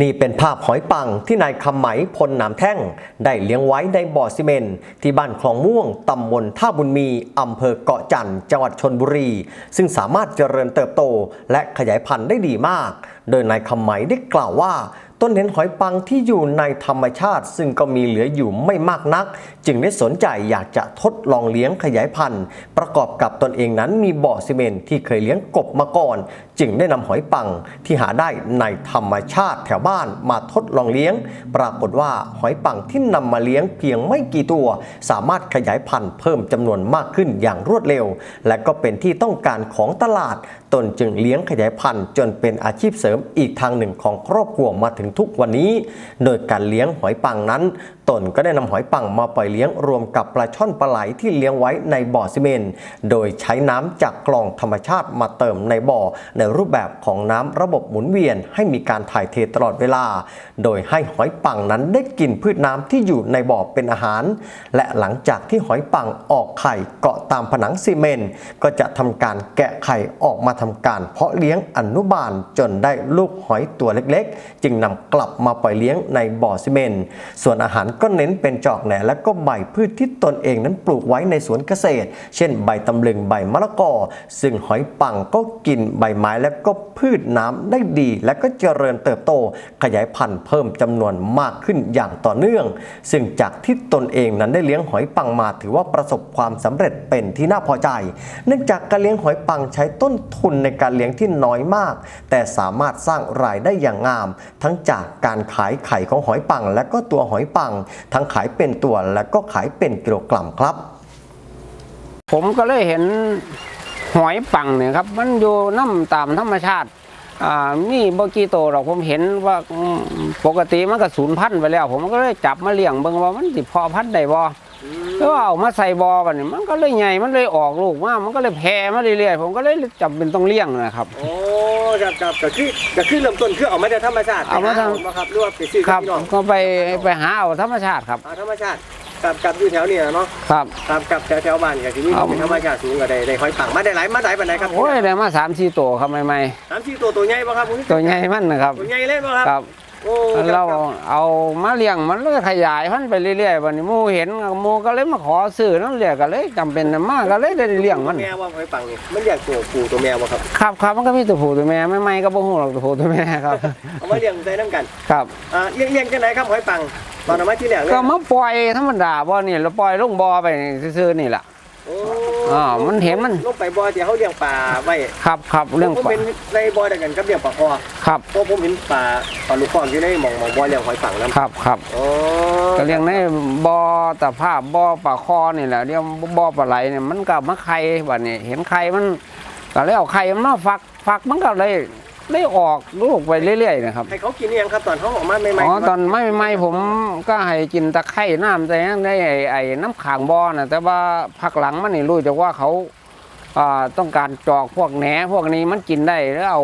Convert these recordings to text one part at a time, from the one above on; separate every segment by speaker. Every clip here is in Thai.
Speaker 1: นี่เป็นภาพหอยปังที่นายคำไหมพลหนามแท่ง ได้เลี้ยงไว้ในบ่อซีเมนที่บ้านคลองม่วงตำบลท่าบุญมีอำเภอเกาะจันทร์จังหวัดชนบุรี ซึ่งสามารถเจริญเติบโตและขยายพันธุ์ได้ดีมาก โดยนายคำไหมได้กล่าวว่า ต้นเห็นหอยปังที่อยู่ในธรรมชาติ ซึ่งก็มีเหลืออยู่ไม่มากนัก จึงได้สนใจอยากจะทดลองเลี้ยงขยายพันธุ์ ประกอบกับตนเองนั้นมีบ่อซีเมนที่เคยเลี้ยงกบมาก่อน จึงได้นำหอยปังที่หาได้ในธรรมชาติแถวบ้านมาทดลองเลี้ยง ปรากฏว่าหอยปังที่นำมาเลี้ยงเพียงไม่กี่ตัว สามารถขยายพันธุ์เพิ่มจำนวนมากขึ้นอย่างรวดเร็ว และก็เป็นที่ต้องการของตลาด ตนจึงเลี้ยงขยายพันธุ์ จนเป็นอาชีพเสริมอีกทางหนึ่งของครอบครัวมาถึงทุกวันนี้ โดยการเลี้ยงหอยปังนั้น ตนก็ได้นำหอยปังมาปล่อยเลี้ยงรวมกับปลาช่อนปลาไหลที่เลี้ยงไว้ในบ่อซีเมนต์โดยใช้น้ำจากกล่องธรรมชาติมาเติมในบ่อ ในรูปแบบของน้ำระบบหมุนเวียนให้มีการถ่ายเทตลอดเวลา โดยให้หอยปังนั้นได้กินพืชน้ำที่อยู่ในบ่อเป็นอาหาร และหลังจากที่หอยปังออกไข่เกาะตามผนังซีเมนต์ก็จะทำการแกะไข่ออกมาทำการเพาะเลี้ยงอนุบาลจนได้ลูกหอยตัวเล็กๆ จึงนำกลับมาปล่อยเลี้ยงในบ่อซีเมนต์ส่วนอาหารก็เน้นเป็นจอกแหน่และก็ใบพืชที่ตนเองนั้นปลูกไว้ในสวนเกษตร เช่นใบตำลึงใบมะละกอ ซึ่งหอยปังก็กินใบไม้และก็พืชน้ำได้ดี และก็เจริญเติบโต ขยายพันธุ์เพิ่มจำนวนมากขึ้นอย่างต่อเนื่อง ซึ่งจากที่ตนเองนั้นได้เลี้ยงหอยปังมาถือว่าประสบความสำเร็จเป็นที่น่าพอใจ เนื่องจากการเลี้ยงหอยปังใช้ต้นทุนในการเลี้ยงที่น้อยมาก แต่สามารถสร้างรายได้อย่างงาม ทั้งจากการขายไข่ของหอยปัง และก็ตัวหอยปัง ทั้งขายเป็นตัวและก็ขายเป็นกิโลกรัมครับ
Speaker 2: ผมก็เลยเห็นหอยปังเนี่ยครับมันอยู่น้ำตามธรรมชาติอ่ามีบกีโตวหรอกผมเห็นว่าปกติมันก็สูญพันธุ์ไปแล้ว ผมก็เลยจับมาเลี้ยงเบิ่งว่ามันสิพอพันธุ์ได้บ่แล้วเอามาใส่บอบัดนี้มันก็เลยใหญ่มันเลยออกลูกมามันก็เลยแพร่มาเรื่อยๆผมก็เลยจำเป็นต้องเลี้ยงนะครับ
Speaker 3: ครับครับก็คือก็คือเริ่มต้นคือเอามาจากธรรมชาติ
Speaker 2: เอามาทาง
Speaker 3: ไปหครับหรือว่าไปซื้อ
Speaker 2: ครับ
Speaker 3: พี่น้อง
Speaker 2: ก็ไปไปหาเอาธรรมชาติครับ
Speaker 3: เอาธรรมชาติกับกับอยู่แถวนี้เนาะ
Speaker 2: ครับ
Speaker 3: ครับกับแถวแถวบ้านก็ที่นี่
Speaker 2: เอา
Speaker 3: เป็นธรรมชาติสูงก็ได้ได้หอยปังมาได้หลายมาได้ปานใดครับ
Speaker 2: โอ้ยได้มาสามสี่ตัวครับใหม่
Speaker 3: สามสี่ตัวตัวใหญ่ป่ะครับคุณ
Speaker 2: ๆตัวใหญ่มันนะครับ
Speaker 3: ตัวใหญ่เลยป่ะครับ
Speaker 2: ครับ
Speaker 3: โอ้
Speaker 2: เรา
Speaker 3: ครับ
Speaker 2: เอามาเลี้ยงมันเลยขยายพันธุ์ไปเรื่อยๆวันนี้หมูเห็นหมูก็เลยมาขอซื้อนั่นเรียกก็เลยจำเป็นมากก็เลยได้เลี้ยงมัน
Speaker 3: แม่ว่าหอยปังนี่มันอยากตัวผู้ตัวแม่บ่ครับ
Speaker 2: ครับครับมันก็มีตัวผู้ตัวแม่ไม่ไม่ก็บ่ฮู้หรอกตัวผู้ตัวแม่ครับ
Speaker 3: เอามาเลี้ยงใส่น้ำกัน
Speaker 2: ครับ
Speaker 3: อ่าเลี้ยงเลี้ยงจังไหนครับหอยปังตอนเอามาที่แรกเลย
Speaker 2: ก็มาปล่อยธรรมดาบ่นี่เราปล่อยลงบ่อไปซื่อๆนี่แหละ
Speaker 3: โอ้
Speaker 2: อ่ามันเห็นมัน
Speaker 3: ลงไปบ่อที่เขาเลี้ยงปลาไว้
Speaker 2: ครับครับเรื่อง
Speaker 3: ผม
Speaker 2: ปลา
Speaker 3: เป็นในบ่อเดียวกันกับเลี้ยงปลาคอ
Speaker 2: ครับ
Speaker 3: เพราะผมเห็นปลาปลาลูกคอนอยู่ในหม่องหม่องบ่อเลี้ยงหอยปังนํ
Speaker 2: ครับครับ
Speaker 3: โอ้
Speaker 2: ก็เลี้ยงในบ่อตะภาพบ่อปลาคอนี่แหละเรียกบ่อปลาไหลเนี่ยมันก็มาไข่บัดนี้ เห็นไข่มันก็เลยเอาไข่มันมาฟักฟักมันก็เลย ได้ออกลูกไปเรื่อยๆนะครับ
Speaker 3: ให้เขากินหรือยังครับตอนเขาออกมาใหม่ๆ
Speaker 2: อ๋อตอนไม่ไม่ผมก็ให้กินตะไคร่น้ำแต่ยังได้ไอ้ไอ้น้ำขางบ่อนะแต่ว่าพักหลังมันนี่รู้จักว่าเขาอ่าต้องการจอกพวกแหนพวกนี้มันกินได้แล้วเอา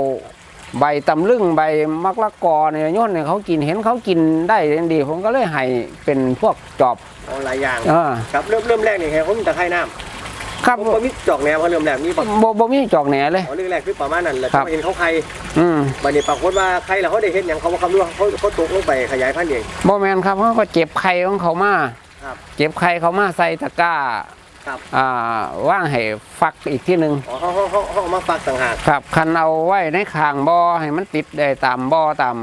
Speaker 2: ใบตำลึงใบมักละกอเนี่ยโย่นเนี่ยเขากินเห็นเขากินได้ดี ผมก็เลยให้เป็นพวกจอบ
Speaker 3: เอาหลายอย่าง
Speaker 2: เออ
Speaker 3: ครับเริ่มเริ่มแรกนี่ให้เขามีตะไคร่น้ำ
Speaker 2: ครับ
Speaker 3: ผมก็มีจอกแนวเขาเริ่มแรกมีปลา
Speaker 2: บ่บ่มีจอกแหนเลย
Speaker 3: อ๋อเรื่องแรกคือประมาณนั้นแหละ
Speaker 2: ครับ
Speaker 3: เขาเห็นเขาใคร
Speaker 2: อืม
Speaker 3: บัดนี้ปรากฏว่าใครแล้วเขาได้เห็นอย่างเขาว่าคำรู้ว่าเขาเขาตกลงไปขยายพันธุ์เอง
Speaker 2: บ่แมนครับเขาก็เจ็บไข่ของเขามา
Speaker 3: ครับ
Speaker 2: เจ็บไข่เขามาใส่ตะกร้า
Speaker 3: ครับ
Speaker 2: อ่าว่างให้ฟักอีกที่หนึ่ง
Speaker 3: อ๋อเขาเขาเขาเขาเอามาฝากต่างหาก
Speaker 2: ครับคันเอาไว้ในคางบ่อให้มันติดได้ตามบ่อตาม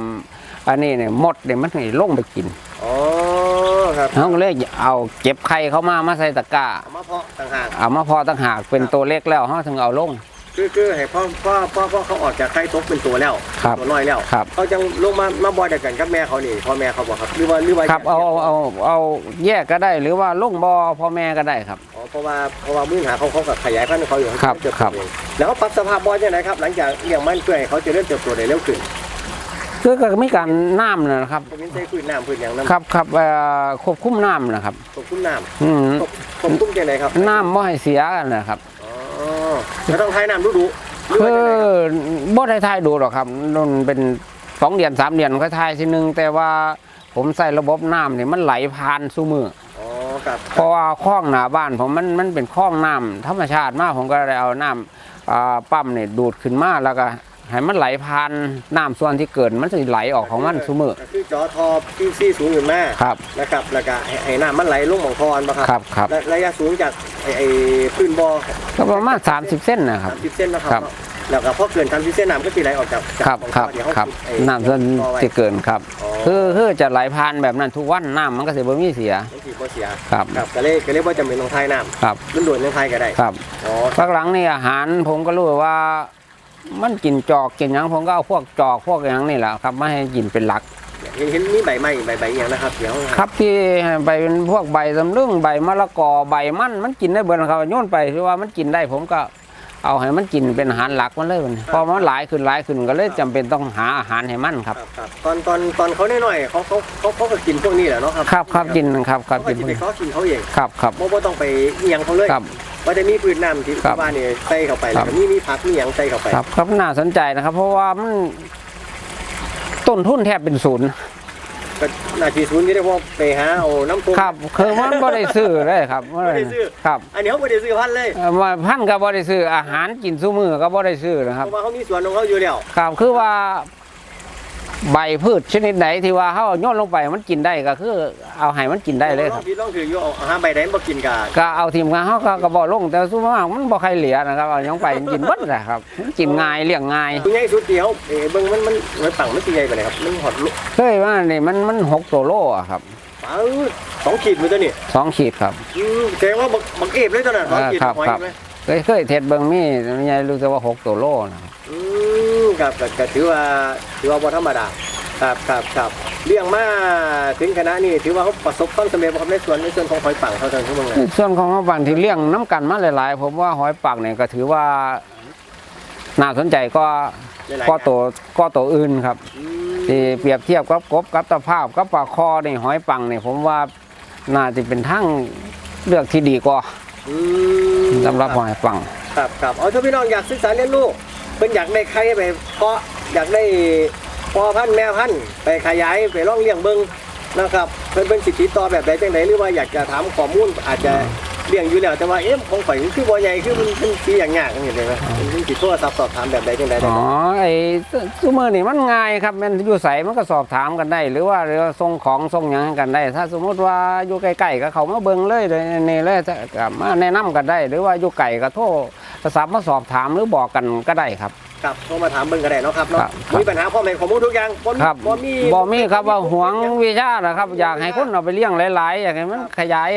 Speaker 2: อันนี้เนี่ยมดเนี่ยมันให้ลงไปกิน
Speaker 3: อ๋อ ครับ
Speaker 2: เขาก็เลยเอาเก็บไข่เขามามาใส่ตะกร้า
Speaker 3: เอามาเพาะต่างหาก
Speaker 2: เอามาพอต่างหากเป็นตัวเล็กแล้วเขาถึงเอาลง
Speaker 3: คือคือให้พ่อพ่อพ่อพ่อเขาออกจากไข่ตกเป็นตัวแล้ว
Speaker 2: ครับ
Speaker 3: ตัวน้อยแล้ว
Speaker 2: ครับ
Speaker 3: เขาจังลงมามาบอยเดียวกันกับแม่เขานี่พ่อแม่เขาบอกครับหรือว่าหรือว่า
Speaker 2: ครับเอาเอาเอาเอาแยกก็ได้หรือว่าลงบ่อพ่อแม่ก็ได้ครับ
Speaker 3: อ๋อเพราะว่าเพราะว่ามือหาเขาเขากับขยายพันธุ์ของเขาอยู่
Speaker 2: ครับ
Speaker 3: เขาเติโต
Speaker 2: ครับ
Speaker 3: เองแล้วเขาปรับสภาพบ่อยังไงครับ หลังจากเลี้ยงมันเพื่อให้เขาเจะเริ่มเติบโตได้เร็วขึ้น
Speaker 2: คือก็มีการน้ำนะครับ
Speaker 3: ผมเห็นใส่พืชน้ำพืชอย่างนั้น
Speaker 2: ครับครับเอ่อควบคุมน้ำนะครับ
Speaker 3: ควบคุมน้
Speaker 2: อืมำ
Speaker 3: ควบควบคุมยังไงครับ
Speaker 2: น้ำไม่ให้เสียกันนะครับ
Speaker 3: อ๋อแล้วต้องทายน้ำดูดูหรือ
Speaker 2: คื
Speaker 3: ว่า
Speaker 2: อ
Speaker 3: จังไงครับ
Speaker 2: บ่ได้ทายดูหรอกครับนั่นเป็นสองเดือนสามเดือนค่อยทายทีนึง แต่ว่าผมใส่ระบบน้ำเนี่ยมันไหลผ่านสู่มือ
Speaker 3: อ๋อครับ
Speaker 2: เพราะว่าคลองหน้าบ้านผมมันมันเป็นคลองน้ำธรรมชาติมากผมก็เลยเอาน้ำอ่าปั๊มเนี่ยดูดขึ้นมาแล้วก็ ให้มันไหลผ่านน้ำส่วนที่เกิดมันจะไหลออกของมันซุมือ
Speaker 3: ก็คือจอทอที่ซี่สูงขึ้นมา
Speaker 2: ครับ
Speaker 3: นะครับ แล้วก็ให้ให้น้ำมันไหลลงหมองคอนบ่ครับ
Speaker 2: ครับครับ
Speaker 3: และระยะสูงจากไอ้ไอ้พื้นบ่อ
Speaker 2: ก็ประมาณ30 เส้นนะครับ
Speaker 3: 30เส้นนะครับ
Speaker 2: ครับ
Speaker 3: แล้วก็พอเกิน30เส้นน้ำก็สิไหลออกจากจาก
Speaker 2: ครับ
Speaker 3: หม้อง
Speaker 2: ครับ
Speaker 3: เดี๋ยวเขา
Speaker 2: ครับ
Speaker 3: ไอ้
Speaker 2: น้ำส่วน
Speaker 3: ต่อไว้
Speaker 2: ที่เกินครับ
Speaker 3: อ๋อ
Speaker 2: คือคือจะไหลผ่านแบบนั้นทุกวันน้ำมันก็สิบ่มีเสีย
Speaker 3: มันสิบ่เสีย
Speaker 2: ครับ
Speaker 3: ครับก็เลยก็เลยบ่จำเป็นต้องทายน้ำ
Speaker 2: ครับ
Speaker 3: รุ่นด่วนยังทายก็ได้
Speaker 2: ครับ
Speaker 3: อ๋อ
Speaker 2: พักหลังนี่อาหารผมก็รู้ว่า มันกินจอกกินหยังผมก็เอาพวกจอกพวกหยังนี่แหละครับมาให้กินเป็นหลัก
Speaker 3: เห็นเห็นมีใบไม้ใบใบอหย่างนะครับเดี๋ยว
Speaker 2: ครับที่ใบเป็นพวกใบสำลึงใบมะละกอใบมันมันกินได้เบิดนะครับโยนไปที่ว่ามันกินได้ผมก็เอาให้มันกินเป็นอาหารหลักมันเลยมันพอมันหลายขึ้นหลายขึ้นก็เลยจำเป็นต้องหาอาหารให้มันค
Speaker 3: ค
Speaker 2: รั
Speaker 3: รับบครับตอนตอนตอนเขาน้อยๆเขาเขาเขาเขาก็กินพวกนี้แหละเนาะครับ
Speaker 2: ครับครับกินครับครั
Speaker 3: เขา
Speaker 2: บ
Speaker 3: ก็
Speaker 2: กิน
Speaker 3: จะไปเขากินเขาเอง
Speaker 2: ครับครับ
Speaker 3: บ่บ่ต้องไปอิหยังเขาเลย
Speaker 2: ครับ
Speaker 3: ว่าจะมีพืชน้ำที่
Speaker 2: ครับ
Speaker 3: บ้านนี่ใส่เข้าไป
Speaker 2: ค
Speaker 3: แล้
Speaker 2: รั
Speaker 3: ว
Speaker 2: บ
Speaker 3: ก็มีมีผักมีหยังใส่เข้าไป
Speaker 2: ครับครับน่าสนใจนะครับ เพราะว่ามันต้นทุนแทบเป็นศูนย์
Speaker 3: ก็นาทีศูนย์ที่ได้ว่าไปหาเอาน้ำตก
Speaker 2: ครับคือมันบ่ได้ซื้อเลยครับ
Speaker 3: บ่ได้ซื้อ
Speaker 2: ครับ
Speaker 3: อันนี้เขาไม่ได้ซื้อพันธุ์เลย
Speaker 2: เอ่อว่าพันธุ์ก็บ่ได้ซื้ออาหารกินซุมือก็บ่ได้ซื้อนะค
Speaker 3: เพ
Speaker 2: รับ
Speaker 3: ราะว่าเขามีสวนของเขาอยู่แล้ว
Speaker 2: ครับคือว่า ใบพืชชนิดไหนที่ว่าเฮาโยนลงไปมันกินได้ก็คือเอาให้มันกินได้เลยครับ
Speaker 3: พี่ต้องถืออยู่เอาหาใบไหนมากินกัน
Speaker 2: ก็เอาทีมงานเฮาก็ก็บ่ลงแต่ซุมากมันบ่ใครเหลือนะครับเอาหยังไปกินเบิดแหละครับมันกินง่ายเลี้ยงง่าย
Speaker 3: ตัวใหญ่สุดเดียวเอ๋เบิ่งมันมันมันปังมันสิใหญ่ไปไหนครับมันหอดลุ
Speaker 2: เคยว่านี่มันมันหกตัวโลอะครับ
Speaker 3: ปังสองขีดมือตัวนี้
Speaker 2: สองขีดครับ
Speaker 3: อืมแสดงว่าบักบักเอฟเลยตัวนั้นสองขีด
Speaker 2: ครับ
Speaker 3: หอย
Speaker 2: ครับ
Speaker 3: ไหม
Speaker 2: เคยเคยเทศเบิ่งมีใหญ่รู้สึกว่าหกตัวโลนะครับ
Speaker 3: อืมครับก็ก็ถือว่าถือว่าบ่ธรรมดาครับครับครับเลี้ยงมาถึงคณะนี้ถือว่าเขาประสบความสำเร็จบ่ครับในส่วนในส่วนของหอยปังเขาจังทั่วเมืองเลย
Speaker 2: ส่วนของบางที่เลี้ยงน้ำกันมาหลายๆ ผมว่าหอยปักเนี่ยก็ถือว่าน่าสนใจก็
Speaker 3: หลายๆ
Speaker 2: ก็ตัวก็ตัวอื่นครับ
Speaker 3: อืม
Speaker 2: ที่เปรียบเทียบกับกบกับตะภาพกับปลาคอในหอยปังเนี่ยผมว่าน่าจะเป็นทั้งเลือกที่ดีกว่า
Speaker 3: อืม
Speaker 2: สำหรับหอยฟัง
Speaker 3: ครับครับเอาถ้าพี่น้องอยากศึกษาเรียนรู้เพิ่นอยากได้ใครไปเพาะอยากได้พ่อพันธุ์แม่พันธุ์ไปขยายไปร่องเลี้ยงเบิงนะครับเพิ่นเป็นสิทธิต่อแบบใดจังไหนหรือว่าอยากจะถามข้อมูลอาจจะ เลี้ยงอยู่แล้วแต่ว่าเอ๊ะของข่อยคือบ่ใหญ่คือมันเป็นสีอย่างยากอย่างนี้เลยนะมันสิโทรศัพท์สอบถามแบบใดจังไดได้
Speaker 2: อ๋อ
Speaker 3: บ่
Speaker 2: ไอ้ซูเมอร์นี่มันง่ายครับมันอยู่ใสมันก็สอบถามกันได้ หรือว่าหรือว่าส่งของส่งหยังกันได้ ถ้าสมมติว่าอยู่ใกล้ๆก็เขามาเบิ่งเลยเลยนี่เลยก็มาแนะนำกันได้ หรือว่าอยู่ไกลก็โทรโทรศัพท์มาสอบถามหรือบอกกันก็ได้ครับ
Speaker 3: ครับโทรมาถามเบิ่งก็ได้เนาะครับเนาะ
Speaker 2: ครับครับ
Speaker 3: มีปัญหาพ่อแม่ข้อมูลทุกอย่างบ่มี
Speaker 2: ครับ
Speaker 3: บ่มี
Speaker 2: บ่มีครับว่าหวงวิชานะครับ อยากให้คนเอาไปเลี้ยงหลายๆ อยากให้มันขยาย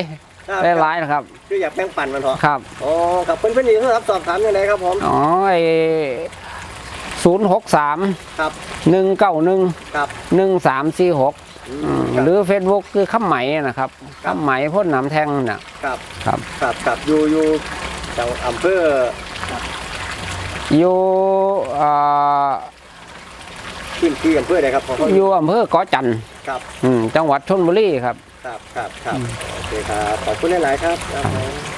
Speaker 3: ครับ
Speaker 2: หลายๆนะครับ
Speaker 3: คืออยากแบ่งปันมันเถอะ
Speaker 2: ครับ
Speaker 3: อ๋อครับเพิ่นเพิ่นนี่โทรศัพท์สอบถามจังไดครับผม
Speaker 2: อ๋อไอ้ศูนย์หกสาม
Speaker 3: ครับ
Speaker 2: หนึ่งเก้าหนึ่ง
Speaker 3: ครับ
Speaker 2: หนึ่งสามสี่หก
Speaker 3: อืม
Speaker 2: หรือเฟซบุ๊กคือข้าไหมนะครับ
Speaker 3: ครับ
Speaker 2: ข้าไหมพ่นหน้ำแทงน่ะ
Speaker 3: ครับ
Speaker 2: ครับ
Speaker 3: ครับครับอยู่อยู่จังอำเภอ
Speaker 2: อยู่อ่า
Speaker 3: ที่ที่อำเภอใดครับของเขา
Speaker 2: อยู่อำเภอเกาะจันทร์
Speaker 3: ครับ
Speaker 2: อืมจังหวัดชลบุรีครับ
Speaker 3: ครับครับครับโอเคครับขอบคุณหลาย ๆ ครับครับ